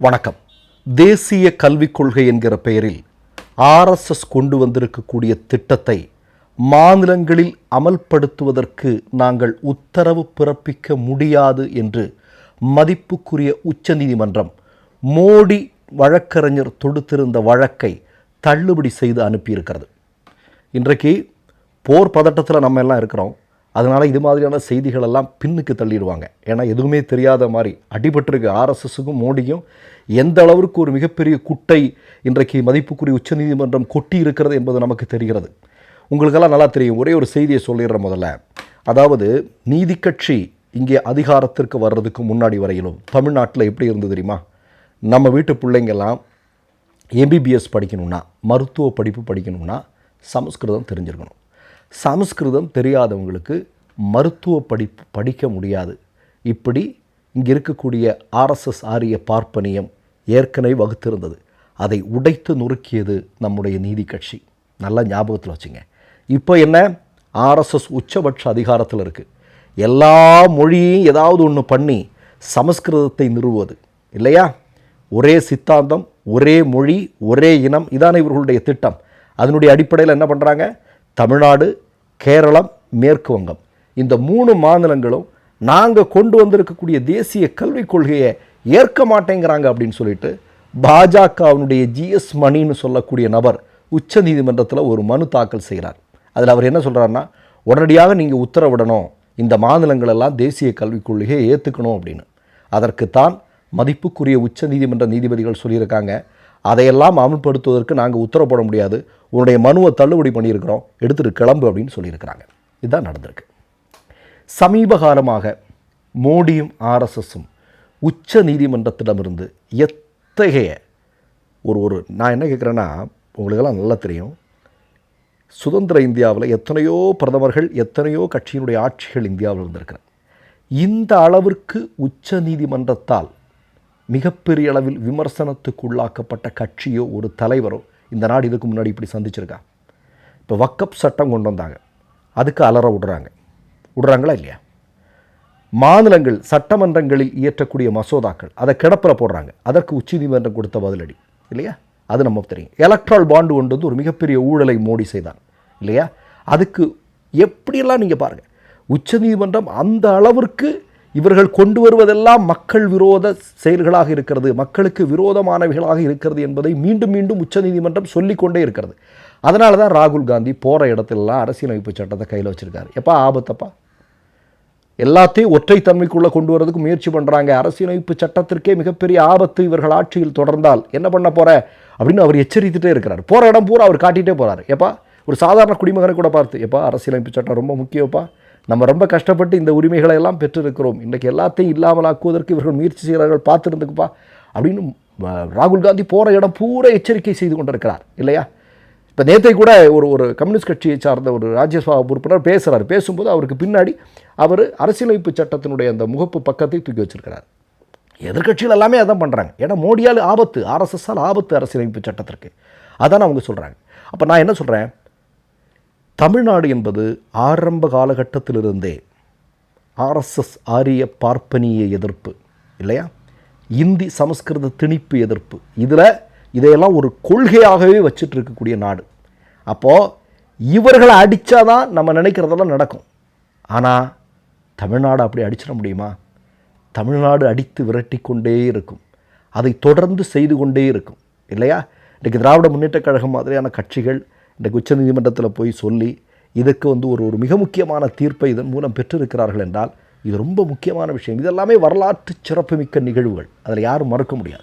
வணக்கம். தேசிய கல்விக் கொள்கை என்கிற பெயரில் ஆர்எஸ்எஸ் கொண்டு வந்திருக்கக்கூடிய திட்டத்தை மாநிலங்களில் அமல்படுத்துவதற்கு நாங்கள் உத்தரவு பிறப்பிக்க முடியாது என்று மதிப்புக்குரிய உச்சநீதிமன்றம் மோடி வழக்கறிஞர் தொடுத்திருந்த வழக்கை தள்ளுபடி செய்து அனுப்பியிருக்கிறது. இன்றைக்கு போர் பதட்டத்தில் நம்ம எல்லாம் இருக்கிறோம். அதனால் இது மாதிரியான செய்திகள் எல்லாம் பின்னுக்கு தள்ளிடுவாங்க. ஏன்னா எதுவுமே தெரியாத மாதிரி அடிபட்டிருக்கு ஆர்எஸ்எஸுக்கும் மோடியும் எந்த அளவிற்கு ஒரு மிகப்பெரிய குட்டை இன்றைக்கு மதிப்புக்குரிய உச்சநீதிமன்றம் கொட்டி இருக்கிறது என்பது நமக்கு தெரிகிறது. உங்களுக்கெல்லாம் நல்லா தெரியும். ஒரே ஒரு செய்தியை சொல்லிடுற முதல்ல. அதாவது நீதி கட்சி இங்கே அதிகாரத்திற்கு வர்றதுக்கு முன்னாடி வரையிலும் தமிழ்நாட்டில் எப்படி இருந்தது தெரியுமா? நம்ம வீட்டு பிள்ளைங்கெல்லாம் எம்பிபிஎஸ் படிக்கணும்னா மருத்துவ படிப்பு படிக்கணும்னா சமஸ்கிருதம் தெரிஞ்சிருக்கணும். சமஸ்கிருதம் தெரியாதவங்களுக்கு மருத்துவ படிப்பு படிக்க முடியாது. இப்படி இங்கே இருக்கக்கூடிய ஆர்எஸ்எஸ் ஆரிய பார்ப்பனியம் ஏற்கனவே வகுத்திருந்தது. அதை உடைத்து நொறுக்கியது நம்முடைய நீதி கட்சி. நல்லா ஞாபகத்தில் வச்சுங்க. இப்போ என்ன? ஆர்எஸ்எஸ் உச்சபட்ச அதிகாரத்தில் இருக்குது எல்லா மொழியையும் ஏதாவது ஒன்று பண்ணி சமஸ்கிருதத்தை நிறுவுவது. இல்லையா? ஒரே சித்தாந்தம் ஒரே மொழி ஒரே இனம் இதான இவர்களுடைய திட்டம். அதனுடைய அடிப்படையில் என்ன பண்ணுறாங்க தமிழ்நாடு கேரளம் மேற்கு வங்கம். இந்த மூணு மாநிலங்களும் நாங்கள் கொண்டு வந்திருக்கக்கூடிய தேசிய கல்விக் கொள்கையை ஏற்க மாட்டேங்கிறாங்க அப்படின்னு சொல்லிட்டு பாஜகவினுடைய ஜிஎஸ் மணின்னு சொல்லக்கூடிய நபர் உச்ச நீதிமன்றத்தில் ஒரு மனு தாக்கல் செய்கிறார். அதில் அவர் என்ன சொல்கிறாருன்னா உடனடியாக நீங்கள் உத்தரவிடணும். இந்த மாநிலங்களெல்லாம் தேசிய கல்விக் கொள்கையை ஏற்றுக்கணும் அப்படின்னு. அதற்குத்தான் மதிப்புக்குரிய உச்ச நீதிமன்ற நீதிபதிகள் சொல்லியிருக்காங்க. அதையெல்லாம் அமல்படுத்துவதற்கு நாங்கள் உத்தரவு போட முடியாது. உன்னுடைய மனுவை தள்ளுபடி பண்ணியிருக்கிறோம். எடுத்துகிட்டு கிளம்பு அப்படின்னு சொல்லியிருக்கிறாங்க. இதுதான் நடந்திருக்கு. சமீப காலமாக மோடியும் ஆர்எஸ்எஸும் உச்ச நீதிமன்றத்திடமிருந்து எத்தகைய ஒரு ஒரு நான் என்ன கேட்குறேன்னா உங்களுக்கெல்லாம் நல்லா தெரியும். சுதந்திர இந்தியாவில் எத்தனையோ பிரதமர்கள் எத்தனையோ கட்சியினுடைய ஆட்சிகள் இந்தியாவில் இருந்திருக்கிறது. இந்த அளவிற்கு உச்ச நீதிமன்றத்தால் மிகப்பெரிய அளவில் விமர்சனத்துக்குள்ளாக்கப்பட்ட கட்சியோ ஒரு தலைவரோ இந்த நாடு இதுக்கு முன்னாடி இப்படி சந்திச்சிருக்கா? இப்போ வக்கப் சட்டம் கொண்டு வந்தாங்க. அதுக்கு அலற விடுறாங்க. விடுறாங்களா இல்லையா? மாநிலங்கள் சட்டமன்றங்களில் இயற்றக்கூடிய மசோதாக்கள் அதை கிடப்பில் போடுறாங்க. அதற்கு உச்சநீதிமன்றம் கொடுத்த பதிலடி. இல்லையா? அது நமக்கு தெரியும். எலக்ட்ரால் பாண்டு கொண்டு வந்து ஒரு மிகப்பெரிய ஊழலை மோடி செய்தான். இல்லையா? அதுக்கு எப்படியெல்லாம் நீங்கள் பாருங்கள் உச்சநீதிமன்றம் அந்த அளவிற்கு இவர்கள் கொண்டு வருவதெல்லாம் மக்கள் விரோத செயல்களாக இருக்கிறது மக்களுக்கு விரோதமானவைகளாக இருக்கிறது என்பதை மீண்டும் மீண்டும் உச்சநீதிமன்றம் சொல்லிக்கொண்டே இருக்கிறது. அதனால தான் ராகுல் காந்தி போகிற இடத்துலலாம் அரசியலமைப்பு சட்டத்தை கையில் வச்சுருக்காரு. எப்பா ஆபத்தப்பா? எல்லாத்தையும் ஒற்றைத்தன்மைக்குள்ளே கொண்டு வரதுக்கு முயற்சி பண்ணுறாங்க அரசியலமைப்பு சட்டத்திற்கே மிகப்பெரிய ஆபத்து இவர்கள் ஆட்சியில் தொடர்ந்தால் என்ன பண்ண போகிற அப்படின்னு அவர் எச்சரித்துட்டே இருக்கிறார். போகிற இடம் பூரா அவர் காட்டிகிட்டே போகிறார் எப்பா ஒரு சாதாரண குடிமகனை கூட பார்த்து எப்பா அரசியலமைப்பு சட்டம் ரொம்ப முக்கியப்பா. நம்ம ரொம்ப கஷ்டப்பட்டு இந்த உரிமைகளை எல்லாம் பெற்றிருக்கிறோம். இன்றைக்கு எல்லாத்தையும் இல்லாமல் ஆக்குவதற்கு இவர்கள் முயற்சி செய்கிறார்கள். பார்த்துருந்துக்குப்பா. அப்படின்னு ராகுல் காந்தி போகிற இடம் பூரா எச்சரிக்கை செய்து கொண்டிருக்கிறார். இல்லையா? இப்போ நேத்தை கூட ஒரு ஒரு கம்யூனிஸ்ட் கட்சியை சார்ந்த ஒரு ராஜ்யசபா உறுப்பினர் பேசுகிறார் பேசும்போது அவருக்கு பின்னாடி அவர் அரசியலமைப்பு சட்டத்தினுடைய அந்த முகப்பு பக்கத்தை தூக்கி வச்சிருக்கிறார். எதிர்க்கட்சிகள் எல்லாமே அதான் பண்ணுறாங்க ஏன்னா மோடியால் ஆபத்து ஆர்எஸ்எஸ்ஸால் ஆபத்து அரசியலமைப்பு சட்டத்திற்கு. அதான் அவங்க சொல்கிறாங்க அப்போ நான் என்ன சொல்கிறேன் தமிழ்நாடு என்பது ஆரம்ப காலகட்டத்திலிருந்தே ஆர்எஸ்எஸ் ஆரிய பார்ப்பனிய எதிர்ப்பு இல்லையா? இந்தி சமஸ்கிருத திணிப்பு எதிர்ப்பு. இதில் இதையெல்லாம் ஒரு கொள்கையாகவே வச்சுட்டு இருக்கக்கூடிய நாடு. அப்போது இவர்களை அடித்தாதான் நம்ம நினைக்கிறதெல்லாம் நடக்கும். ஆனால் தமிழ்நாடு அப்படி அடிச்சிட முடியுமா? தமிழ்நாடு அடித்து விரட்டி கொண்டே இருக்கும். அதை தொடர்ந்து செய்து கொண்டே இருக்கும் இல்லையா? இன்றைக்கு திராவிட முன்னேற்றக் கழகம் மாதிரியான கட்சிகள் இன்றைக்கு உச்சநீதிமன்றத்தில் போய் சொல்லி இதுக்கு வந்து ஒரு ஒரு மிக முக்கியமான தீர்ப்பை இதன் மூலம் பெற்றிருக்கிறார்கள் என்றால் இது ரொம்ப முக்கியமான விஷயம். இதெல்லாமே வரலாற்று சிறப்புமிக்க நிகழ்வுகள். அதில் யாரும் மறுக்க முடியாது.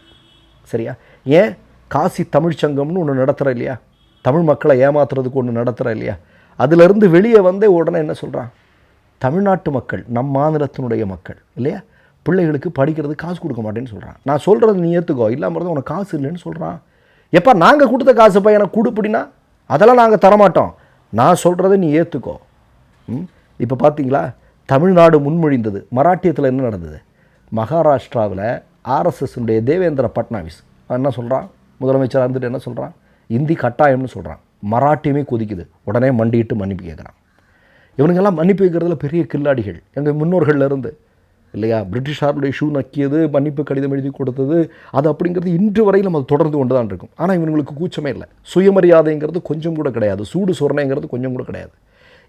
சரியா? ஏன்? காசி தமிழ்ச்சங்கம்னு ஒன்று நடத்துகிற இல்லையா? தமிழ் மக்களை ஏமாத்துறதுக்கு ஒன்று நடத்துகிற இல்லையா? அதிலிருந்து வெளியே வந்தே உடனே என்ன சொல்கிறான் தமிழ்நாட்டு மக்கள் நம் மாநிலத்தினுடைய மக்கள் இல்லையா? பிள்ளைகளுக்கு படிக்கிறது காசு கொடுக்க மாட்டேன்னு சொல்கிறான் நான் சொல்கிறது நீ ஏற்றுக்கோ இல்லாமல் உனக்கு காசு இல்லைன்னு சொல்கிறான் எப்பா நாங்கள் கொடுத்த காசு எனக்கு கொடுப்பிடினா? அதெல்லாம் நாங்கள் தரமாட்டோம். நான் சொல்கிறத நீ ஏற்றுக்கோ ம்? இப்போ பார்த்தீங்களா தமிழ்நாடு முன்மொழிந்தது. மராட்டியத்தில் என்ன நடந்தது? மகாராஷ்டிராவில் ஆர்எஸ்எஸ்னுடைய தேவேந்திர பட்னாவிஸ். என்ன சொல்கிறான் முதலமைச்சராக இருந்துட்டு என்ன சொல்கிறான் இந்தி கட்டாயம்னு சொல்கிறான் மராட்டியமே கொதிக்குது. உடனே மண்டிட்டு மன்னிப்பு கேட்குறான் இவனுங்கெல்லாம் மன்னிப்பு கேட்குறதுல பெரிய கில்லாடிகள். எங்கள் முன்னோர்கள்லேருந்து இல்லையா? பிரிட்டிஷாருடைய ஷூ நக்கியது மன்னிப்பு கடிதம் எழுதி கொடுத்தது அது அப்படிங்கிறது இன்று வரையிலும் அது தொடர்ந்து கொண்டு தான் இருக்கும். ஆனால் இவங்களுக்கு கூச்சமே இல்லை. சுயமரியாதைங்கிறது கொஞ்சம் கூட கிடையாது. சூடு சொர்ணைங்கிறது கொஞ்சம் கூட கிடையாது.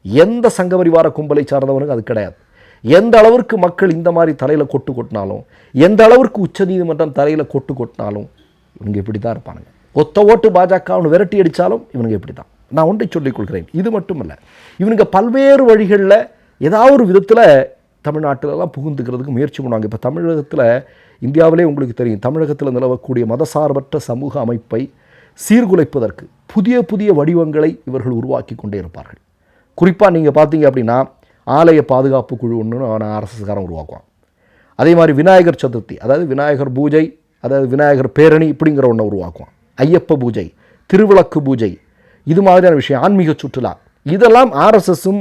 எந்த சங்கபரிவார கும்பலை சார்ந்தவனுக்கு அது கிடையாது. எந்த அளவிற்கு மக்கள் இந்த மாதிரி தலையில் கொட்டு கொட்டினாலும் எந்த அளவிற்கு உச்சநீதிமன்றம் தலையில் கொட்டு கொட்டினாலும் இவங்க இப்படி தான் இருப்பானுங்க. ஒத்த ஓட்டு பாஜக அவனு விரட்டி அடித்தாலும் இவனுங்க இப்படி தான் நான் ஒன்றை சொல்லிக் கொள்கிறேன். இது மட்டுமல்ல இவனுங்க பல்வேறு வழிகளில் ஏதாவது ஒரு விதத்தில் தமிழ்நாட்டிலலாம் புகுந்துக்கிறதுக்கு முயற்சி பண்ணுவாங்க. இப்போ தமிழகத்தில் இந்தியாவிலே உங்களுக்கு தெரியும் தமிழகத்தில் நிலவக்கூடிய மதசார்பற்ற சமூக அமைப்பை சீர்குலைப்பதற்கு புதிய புதிய வடிவங்களை இவர்கள் உருவாக்கி கொண்டே இருப்பார்கள். குறிப்பாக நீங்கள் பார்த்தீங்க அப்படின்னா ஆலய பாதுகாப்பு குழு ஒன்று அரசுக்காரன் உருவாக்குவான். அதே மாதிரி விநாயகர் சதுர்த்தி அதாவது விநாயகர் பூஜை அதாவது விநாயகர் பேரணி இப்படிங்கிற ஒன்றை உருவாக்குவான். ஐயப்ப பூஜை திருவிளக்கு பூஜை இது மாதிரியான விஷயம் ஆன்மீக சுற்றுலா இதெல்லாம் ஆர்எஸ்எஸும்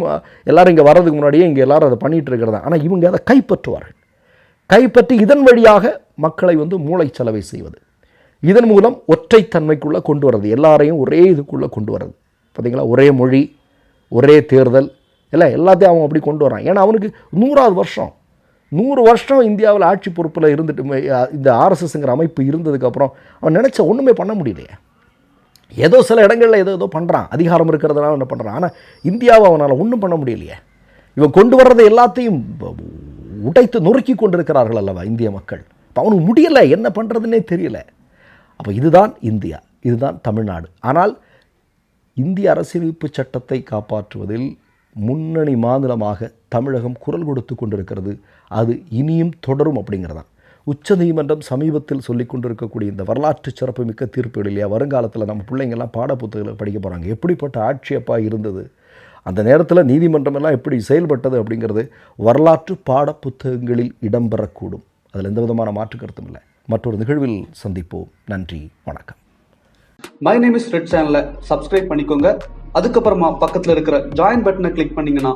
எல்லாரும் இங்கே வர்றதுக்கு முன்னாடியே இங்கே எல்லோரும் அதை பண்ணிகிட்டு இருக்கிறதா? ஆனால் இவங்க அதை கைப்பற்றுவார்கள். கைப்பற்றி இதன் வழியாக மக்களை வந்து மூளை செலவை செய்வது. இதன் மூலம் ஒற்றைத்தன்மைக்குள்ளே கொண்டு வர்றது. எல்லாரையும் ஒரே இதுக்குள்ளே கொண்டு வர்றது. பார்த்தீங்களா ஒரே மொழி ஒரே தேர்தல் இல்லை எல்லாத்தையும் அவன் அப்படி கொண்டு வரான் ஏன்னா அவனுக்கு நூறாவது வருஷம். நூறு வருஷம் இந்தியாவில் ஆட்சி பொறுப்பில் இருந்துட்டு இந்த ஆர்எஸ்எஸ்ங்கிற அமைப்பு இருந்ததுக்கப்புறம் அவன் நினச்ச ஒன்றுமே பண்ண முடியலையே. ஏதோ சில இடங்களில் ஏதோ ஏதோ பண்ணுறான் அதிகாரம் இருக்கிறதுனால என்ன பண்ணுறான் ஆனால் இந்தியாவை அவனால் ஒன்றும் பண்ண முடியலையே. இவன் கொண்டு வர்றதை எல்லாத்தையும் உடைத்து நொறுக்கி கொண்டிருக்கிறார்கள் அல்லவா இந்திய மக்கள்? இப்போ அவனுக்கு முடியலை. என்ன பண்ணுறதுன்னே தெரியல. அப்போ இதுதான் இந்தியா. இதுதான் தமிழ்நாடு. ஆனால் இந்திய அரசியலமைப்பு சட்டத்தை காப்பாற்றுவதில் முன்னணி மாநிலமாக தமிழகம் குரல் கொடுத்து கொண்டிருக்கிறது. அது இனியும் தொடரும் அப்படிங்கிறதான். உச்சநீதிமன்றம் சமீபத்தில் சொல்லி கொண்டிருக்கக்கூடிய இந்த வரலாற்று சிறப்புமிக்க தீர்ப்புகள் இல்லையா? வருங்காலத்தில் நம்ம பிள்ளைங்கள்லாம் பாட புத்தகங்களை படிக்க போகிறாங்க எப்படிப்பட்ட ஆட்சியப்பா இருந்தது? அந்த நேரத்தில் நீதிமன்றம் எல்லாம் எப்படி செயல்பட்டது அப்படிங்கிறது வரலாற்று பாட புத்தகங்களில் இடம்பெறக்கூடும். அதில் எந்த விதமான மாற்று கருத்தும் இல்லை. மற்றொரு நிகழ்வில் சந்திப்போம். நன்றி வணக்கம். மை நேம் இஸ் ரெட் சேனலை சப்ஸ்கிரைப் பண்ணிக்கோங்க. அதுக்கப்புறமா பக்கத்தில் இருக்கிற ஜாயின் பட்டனை கிளிக் பண்ணிங்கன்னா